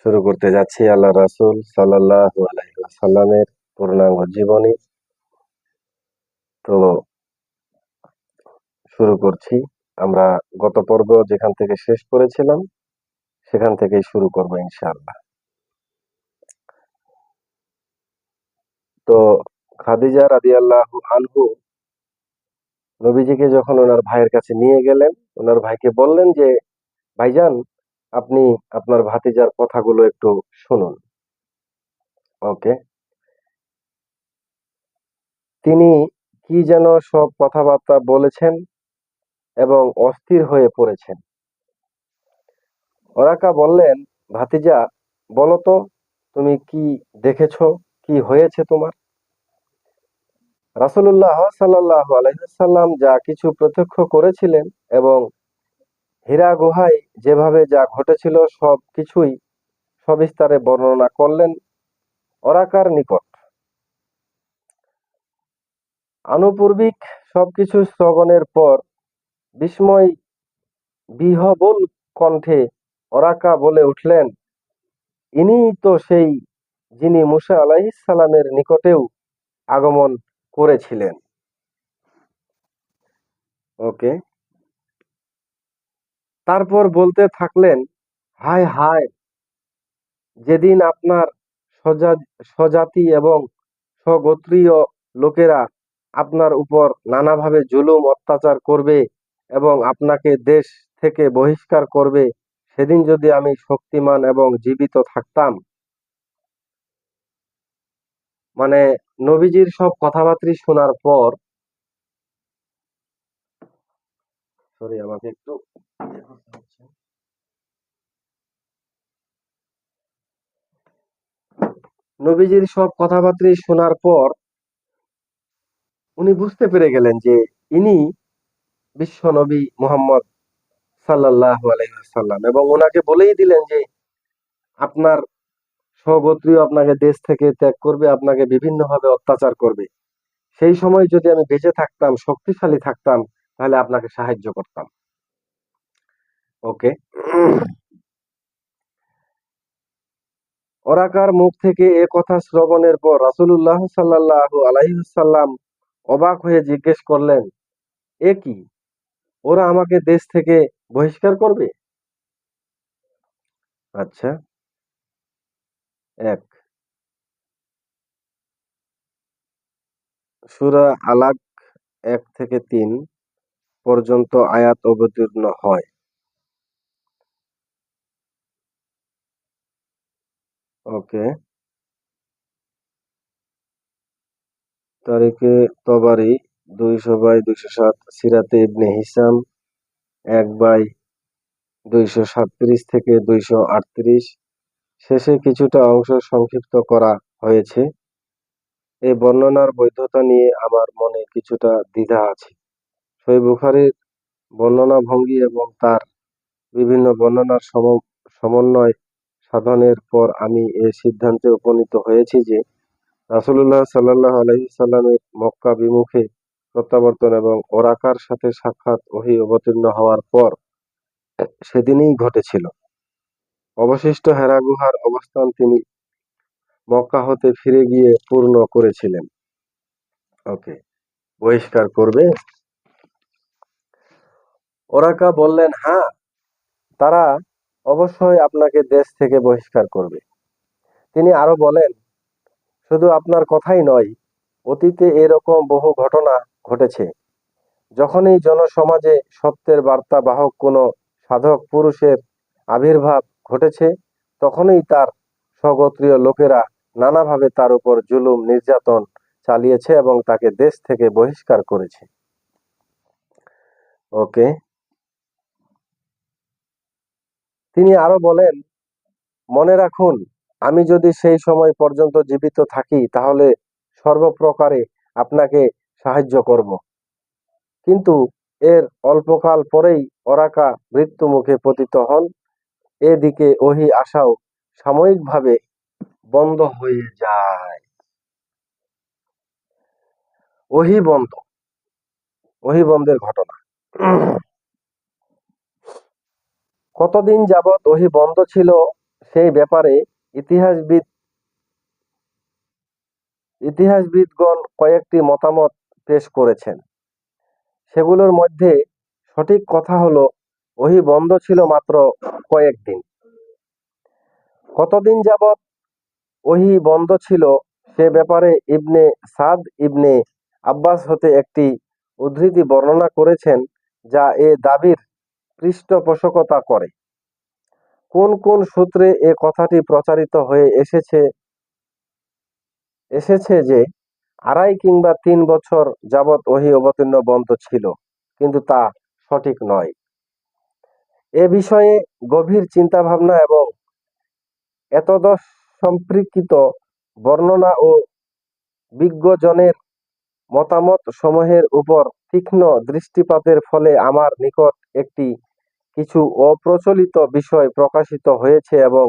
শুরু করতে যাচ্ছি আল্লাহ রাসুল পূর্ণাঙ্গ জীবনী। তো শুরু করছি। আমরা গত পর্ব যেখান থেকে শেষ করেছিলাম, সেখান থেকেই শুরু করব ইনশাআল্লাহ। তো খাদিজা রাদি আল্লাহ আনহু নবীজিকে যখন ওনার ভাইয়ের কাছে নিয়ে গেলেন, ওনার ভাইকে বললেন যে, ভাইজান, আপনি আপনার ভাতিজার কথাগুলো একটু শুনুন। ওকে। তিনি কি যেন সব কথাবার্তা বলেছেন এবং অস্থির হয়ে পড়েছেন। ওরাকা বললেন, ভাতিজা, বলো তো, তুমি কি দেখেছ? কি হয়েছে তোমার? রাসুল্লাহ সাল্লাহ আলহাম যা কিছু প্রত্যক্ষ করেছিলেন এবং হীরা গুহায় যেভাবে যা ঘটেছিল সব কিছুই সবিস্তারে বর্ণনা করলেন অরাকার নিকট। আনুপূর্বিক সবকিছু শ্রবণের পর বিস্ময় বিহবল কণ্ঠে অরাকা বলে উঠলেন ইনি তো সেই যিনি মুসা আলাইসালামের নিকটেও আগমন করেছিলেন। ওকে। তারপর বলতে থাকলেন, হায় হায়, যেদিন আপনার স্বজাতি এবং স্বগোত্রীয় লোকেরা আপনার উপর নানাভাবে জুলুম, অত্যাচার করবে এবং আপনাকে দেশ থেকে বহিষ্কার করবে, সেদিন যদি আমি শক্তিমান এবং জীবিত থাকতাম। মানে নবীজির সব কথাবার্তা শোনার পর সরি আমাকে একটু নবীজির সব কথাবার্তা শোনার পর উনি বুঝতে পেরে গেলেন যে ইনি বিশ্ব নবী মোহাম্মদ সাল্লাহ আলাইসাল্লাম এবং ওনাকে বলেই দিলেন যে আপনার স্বগোত্রীয় আপনাকে দেশ থেকে ত্যাগ করবে, আপনাকে বিভিন্নভাবে অত্যাচার করবে। সেই সময় যদি আমি বেঁচে থাকতাম, শক্তিশালী থাকতাম, তাহলে আপনাকে সাহায্য করতাম। ওকে? ওরাকার মুখ থেকে এ কথা শ্রবণের পর রাসুল্লাহ সাল্লাহ আলাইসাল্লাম অবাক হয়ে জিজ্ঞেস করলেন, এ কি? ওরা আমাকে দেশ থেকে বহিষ্কার করবে? আচ্ছা। এক। সুরা আলাক এক থেকে তিন পর্যন্ত আয়াত অবতীর্ণ হয়। ওকে। তারিখে তবারি দুইশো বাই দুইশো সাত, সিরাতে ইবনে হিসাম এক বাই দুইশো সাতত্রিশ থেকে দুইশো আটত্রিশ। শেষে কিছুটা অংশ সংক্ষিপ্ত করা হয়েছে। এই বর্ণনার বৈধতা নিয়ে আমার মনে কিছুটা দ্বিধা আছে। সই বুখারির বর্ণনা ভঙ্গি এবং তার বিভিন্ন বর্ণনার সমন্বয় সাধনের পর আমি এ সিদ্ধান্তে উপনীত হয়েছি যে রাসুল্লাহ সাল্লাহ আলহিসাল্লামের মক্কা বিমুখে প্রত্যাবর্তন এবং ওরাকার সাথে সাক্ষাৎ ওহি অবতীর্ণ হওয়ার পর সেদিনই ঘটেছিল। অবশিষ্ট হেরা গুহার অবস্থান তিনি মক্কা হতে ফিরে গিয়ে পূর্ণ করেছিলেন। ওকে, বহিষ্কার করবে। ওরাকা বললেন হ্যাঁ তারা অবশ্যই আপনাকে দেশ থেকে বহিষ্কার করবে। তিনি আরও বলেন, শুধু আপনার কথাই নয়, অতীতে এরকম বহু ঘটনা ঘটেছে। যখনই জনসমাজে সত্যের বার্তা বাহক কোনো সাধক পুরুষের আবির্ভাব ঘটেছে, তখনই তার স্বগোত্রীয় লোকেরা নানাভাবে তার উপর জুলুম, নির্যাতন চালিয়েছে এবং তাকে দেশ থেকে বহিষ্কার করেছে। ওকে। তিনি আরও বলেন, মনে রাখুন, আমি যদি সেই সময় পর্যন্ত জীবিত থাকি, তাহলে সর্বপ্রকারে আপনাকে সাহায্য করব। কিন্তু এর অল্পকাল পরেই অরাকা মৃত্যু মুখে পতিত হন এদিকে ওহি আসাও সাময়িকভাবে বন্ধ হয়ে যায়। ওহি বন্ধ। ওহি বন্ধের ঘটনা। কতদিন যাবৎ ওহী বন্ধ ছিল সেই ব্যাপারে ইতিহাসবিদ ইতিহাসবিদগণ কয়েকটি মতামত পেশ করেছেন। সেগুলোর মধ্যে সঠিক কথা হলো ওহী বন্ধ ছিল মাত্র কয়েকদিন কতদিন যাবৎ ওহি বন্ধ ছিল সে ব্যাপারে ইবনে সাদ ইবনে আব্বাস হতে একটি উদ্ধৃতি বর্ণনা করেছেন, যা এ দাবির পৃষ্ঠপোষকতা করে। কোন কোন সূত্রে এ কথাটি প্রচারিত হয়ে এসেছে এসেছে যে আড়াই কিংবা তিন বছর যাবৎ ওহী অবতীর্ণ বন্ধ ছিল, কিন্তু তা সঠিক নয়। এ বিষয়ে গভীর চিন্তাভাবনা এবং এতদস সম্পর্কিত বর্ণনা ও বিজ্ঞজনের মতামত সমূহের উপর তীক্ষ্ণ দৃষ্টিপাতের ফলে আমার নিকট একটি কিছু অপ্রচলিত বিষয় প্রকাশিত হয়েছে এবং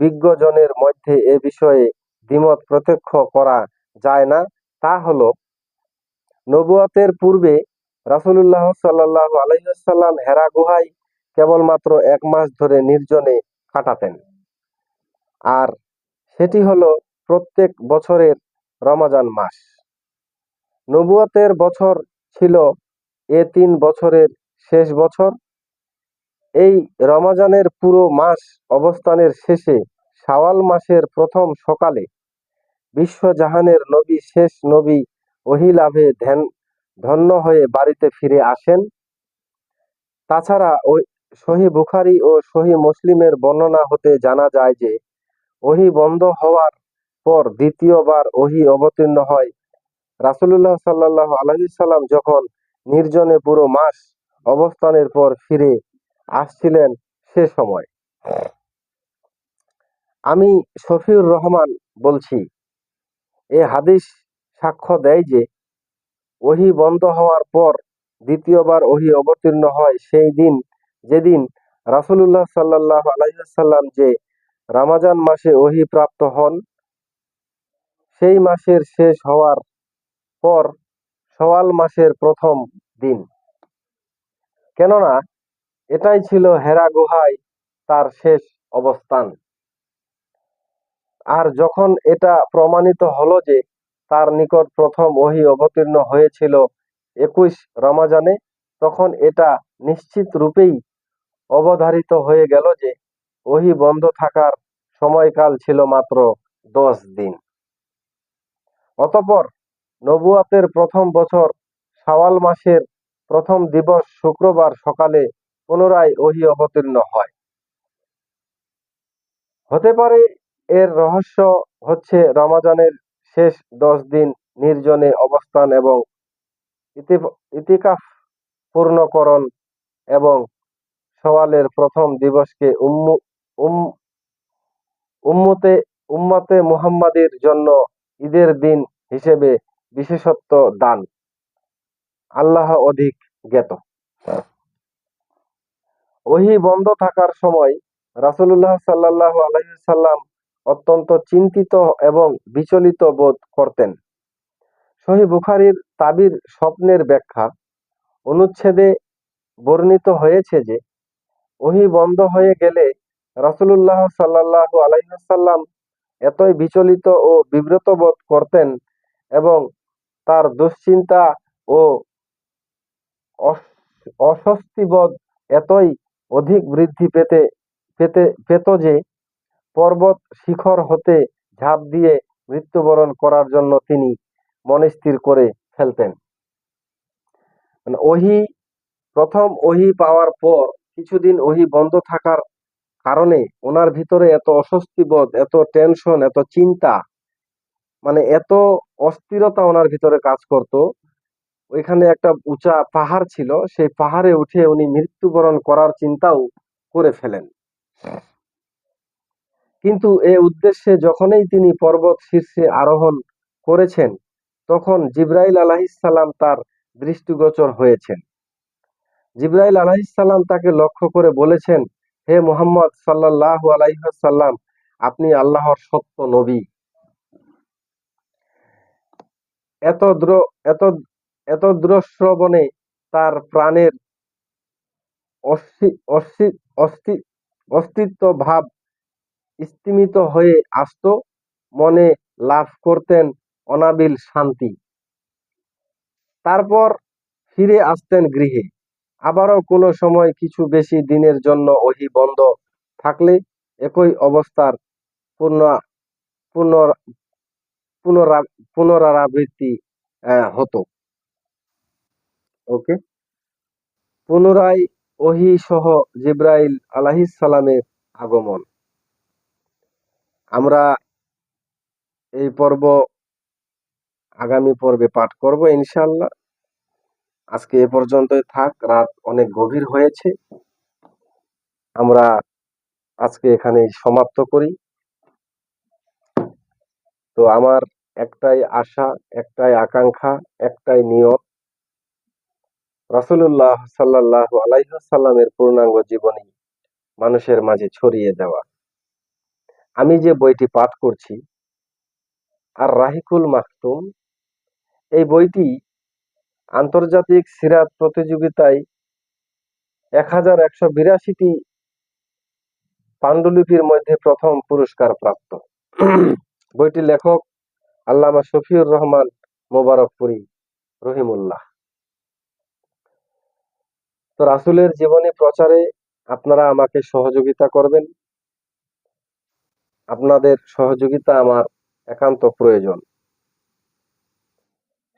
বিজ্ঞজনের মধ্যে এ বিষয়ে দ্বিমত প্রত্যক্ষ করা যায় না। তা হল, নবুয়তের পূর্বে রাসূলুল্লাহ সাল্লাল্লাহু আলাইহি হেরা গুহায় কেবলমাত্র এক মাস ধরে নির্জনে কাটাতেন। আর সেটি হলো প্রত্যেক বছরের রমাজান মাস। নবুয়তের বছর ছিল এ তিন বছরের শেষ বছর। এই রমাজানের পুরো মাস অবস্থানের শেষে শাওয়াল মাসের প্রথম সকালে বিশ্বজাহানের নবী শেষ নবী ওহী লাভে ধ্যান, ধন্য হয়ে বাড়িতে ফিরে আসেন। তাছাড়া ওই সহি বুখারী ও সহি মুসলিমের বর্ণনা হতে জানা যায় যে, ওহী বন্ধ হওয়ার পর দ্বিতীয়বার ওহী অবতীর্ণ হয়। রাসূলুল্লাহ সাল্লাল্লাহু আলাইহি সাল্লাম যখন নির্জনে পুরো মাস অবস্থানের পর ফিরে আসছিলেন, সে সময়। আমি শফিউর রহমান বলছি, এ হাদিস সাক্ষ্য দেয় যে, ওহী বন্ধ হওয়ার পর দ্বিতীয়বার ওহি অবতীর্ণ হয় সেই দিন যেদিন রাসূলুল্লাহ সাল্লাল্লাহু আলাইসাল্লাম যে রামাজান মাসে ওহী প্রাপ্ত হন, সেই মাসের শেষ হওয়ার পর সওয়াল মাসের প্রথম দিন। কেননা এটাই ছিল হেরা গুহায় তার শেষ অবস্থান। আর যখন এটা প্রমাণিত হলো যে তার নিকট প্রথম ওহী অবতীর্ণ হয়েছিল একুশ রমাজানে, তখন এটা নিশ্চিত রূপেই অবধারিত হয়ে গেল যে ওহী বন্ধ থাকার সময়কাল ছিল মাত্র দশ দিন। অতঃপর নবুয়াতের প্রথম বছর শাওয়াল মাসের প্রথম দিবস শুক্রবার সকালে পুনরায় ওহী অবতীর্ণ হয়। হতে পারে এর রহস্য হচ্ছে রমাজানের শেষ দশ দিন নির্জনে অবস্থান এবং ইতিকাফ পূর্ণকরণ এবং সওয়ালের প্রথম দিবসকে উম্মু উম্মতে উম্মতে মুহাম্মাদের জন্য ঈদের দিন হিসেবে বিশেষত্ব দান। আল্লাহ অধিক জ্ঞাত। ওহী বন্ধ থাকার সময় রাসূলুল্লাহ সাল্লাল্লাহু আলাইহি সাল্লাম অত্যন্ত চিন্তিত এবং বিচলিত বোধ করতেন। সহি বুখারীর তাবির স্বপ্নের ব্যাখ্যা অনুচ্ছেদে বর্ণিত হয়েছে যে ওহী বন্ধ হয়ে গেলে রাসূলুল্লাহ সাল্লাল্লাহু আলাইহি সাল্লাম এতই বিচলিত ও বিব্রত বোধ করতেন এবং তার দুশ্চিন্তা ও অস্বস্তিবোধ এতই অধিক বৃদ্ধি পেতে পেতে, পেত যে পর্বত শিখর হতে ঝাঁপ দিয়ে মৃত্যুবরণ করার জন্য তিনি মনস্থির করে ফেলতেন। মানে ওহী, প্রথম ওহী পাওয়ার পর কিছুদিন ওহী বন্ধ থাকার কারণে ওনার ভিতরে এত অস্বস্তি বোধ, এত টেনশন এত চিন্তা মানে এত অস্থিরতা ওনার ভিতরে কাজ করত। ওইখানে একটা উঁচা পাহাড় ছিল, সেই পাহাড়ে উঠে উনি মৃত্যুবরণ করার চিন্তাও করে ফেলেন। কিন্তু এ উদ্দেশ্যে যখনই তিনি পর্বত শীর্ষে আরোহণ করেছেন, তখন জিব্রাইল আলাহিসাল্লাম তার দৃষ্টিগোচর হয়েছেন। জিব্রাইল আলাহিসাল্লাম তাকে লক্ষ্য করে বলেছেন, হে মোহাম্মদ সাল্লাহ আলাইসাল্লাম আপনি আল্লাহর সত্য নবী। এত এত এত দ্রশ্রবণে তার প্রাণের অস্তি- অস্তি- অস্তি- অস্তিত্ব ভাব স্তিমিত হয়ে আসত, মনে লাভ করতেন অনাবিল শান্তি। তারপর ফিরে আসতেন গৃহে। আবারও কোনো সময় কিছু বেশি দিনের জন্য ওহি বন্ধ থাকলে একই অবস্থার পুনঃ পুনর পুনরা পুনরাবৃত্তি হতো। ওকে? পুনরায় ওহি সহ জিব্রাইল সালামের আগমন। আমরা এই পর্ব আগামী পর্বে পাঠ করব ইনশাআল্লাহ। আজকে এ পর্যন্তই থাক। রাত অনেক গভীর হয়েছে। আমরা আজকে এখানে সমাপ্ত করি। তো আমার একটাই আশা, একটাই আকাঙ্ক্ষা, একটাই নিয়ত, রাসূলুল্লাহ সাল্লাল্লাহু আলাইহি সাল্লামের পূর্ণাঙ্গ জীবনী মানুষের মাঝে ছড়িয়ে দেওয়া। আমি যে বইটি পাঠ করছি, আর রাহিকুল মাকতুম এই বইটি আন্তর্জাতিক সিরাত প্রতিযোগিতায় এক হাজার একশো বিরাশিটি পাণ্ডুলিপির মধ্যে প্রথম পুরস্কার প্রাপ্ত। বইটি লেখক আল্লামা শফিউর রহমান মোবারকপুরি রহিমুল্লাহ। তো রাসুলের জীবনী প্রচারে আপনারা আমাকে সহযোগিতা করবেন। আপনাদের সহযোগিতা আমার একান্ত প্রয়োজন।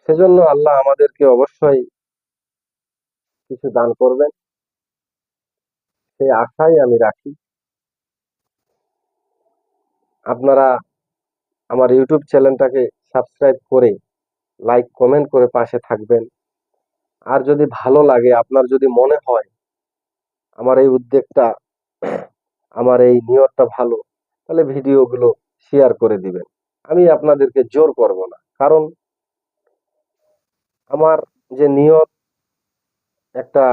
সেজন্য আল্লাহ আমাদেরকে অবশ্যই কিছু দান করবেন। সেই আশাই আমি রাখি। আপনারা আমার ইউটিউব চ্যানেলটাকে সাবস্ক্রাইব করে লাইক, কমেন্ট করে পাশে থাকবেন। আর যদি ভালো লাগে, আপনার যদি মনে হয় আমার এই উদ্যোগটা, আমার এই নিয়তটা ভালো, তাহলে ভিডিওগুলো শেয়ার করে দিবেন। আমি আপনাদেরকে জোর করব না। কারণ আমার যে নিয়ত, একটা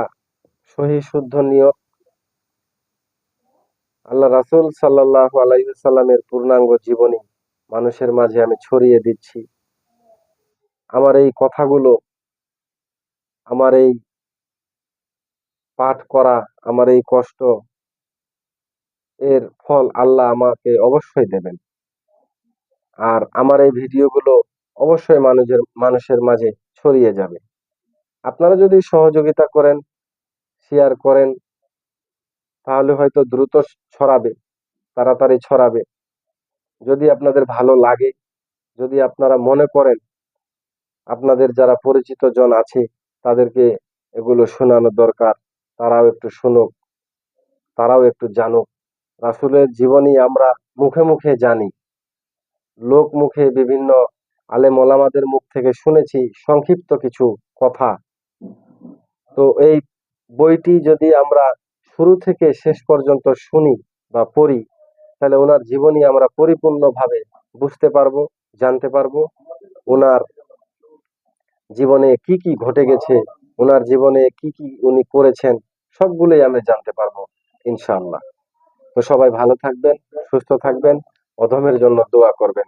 সহি শুদ্ধ নিয়ত, আল্লাহ রাসুল সাল্লাল্লাহু আলাইহি সাল্লামের পূর্ণাঙ্গ জীবনী মানুষের মাঝে আমি ছড়িয়ে দিচ্ছি। আমার এই কথাগুলো, আমার এই পাঠ করা, আমার এই কষ্ট, এর ফল আল্লাহ আমাকে অবশ্যই দেবেন। আর আমার এই ভিডিওগুলো অবশ্যই মানুষের মানুষের মাঝে ছড়িয়ে যাবে। আপনারা যদি সহযোগিতা করেন শেয়ার করেন, তাহলে হয়তো দ্রুত ছড়াবে, তাড়াতাড়ি ছড়াবে। যদি আপনাদের ভালো লাগে, যদি আপনারা মনে করেন, আপনাদের যারা পরিচিত জন আছে, তাদেরকে এগুলো শোনানো দরকার, তারাও একটু শুনুক, তারাও একটু জানুক। রাসূলের জীবনী আমরা মুখে মুখে জানি। লোক মুখে বিভিন্ন আলেম ওলামাদের মুখ থেকে শুনেছি সংক্ষিপ্ত কিছু কথা। তো এই বইটি যদি আমরা শুরু থেকে শেষ পর্যন্ত শুনি বা পড়ি, তাহলে ওনার জীবনী আমরা পরিপূর্ণভাবে বুঝতে পারব, জানতে পারব। ওনার জীবনে কি কি ঘটে গেছে, ওনার জীবনে কি কি উনি করেছেন, সবগুলোই আমরা জানতে পারব, ইনশাআল্লাহ। তো সবাই ভালো থাকবেন, সুস্থ থাকবেন, অধমের জন্য দোয়া করবেন।